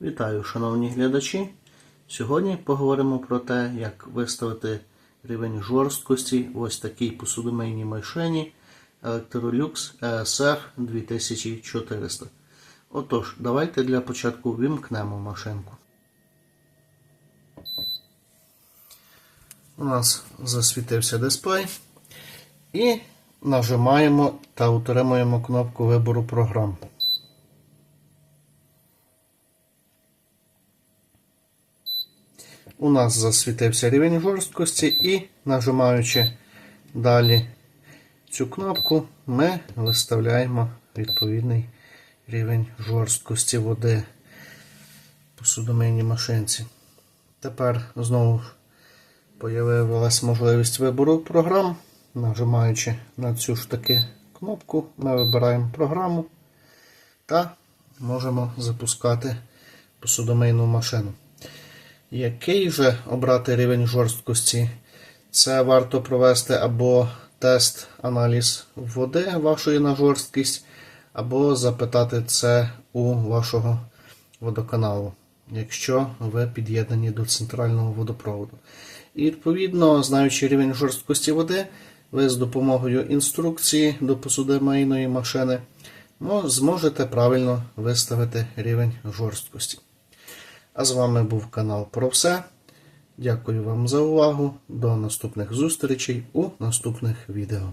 Вітаю, шановні глядачі! Сьогодні поговоримо про те, як виставити рівень жорсткості в ось такій посудомийній машині Electrolux ESR 2400. Отож, давайте для початку вімкнемо машинку. У нас засвітився дисплей. І нажимаємо та утримуємо кнопку вибору програм. У нас засвітився рівень жорсткості і нажимаючи далі цю кнопку, ми виставляємо відповідний рівень жорсткості води по судомийній машинці. Тепер знову появилась можливість вибору програм. Нажимаючи на цю ж таки кнопку, ми вибираємо програму та можемо запускати посудомийну машину. Який же обрати рівень жорсткості? Це варто провести або тест аналіз води вашої на жорсткість, або запитати це у вашого водоканалу, якщо ви під'єднані до центрального водопроводу. І відповідно, знаючи рівень жорсткості води, ви з допомогою інструкції до посудомийної машини зможете правильно виставити рівень жорсткості. А з вами був канал Про все. Дякую вам за увагу. До наступних зустрічей у наступних відео.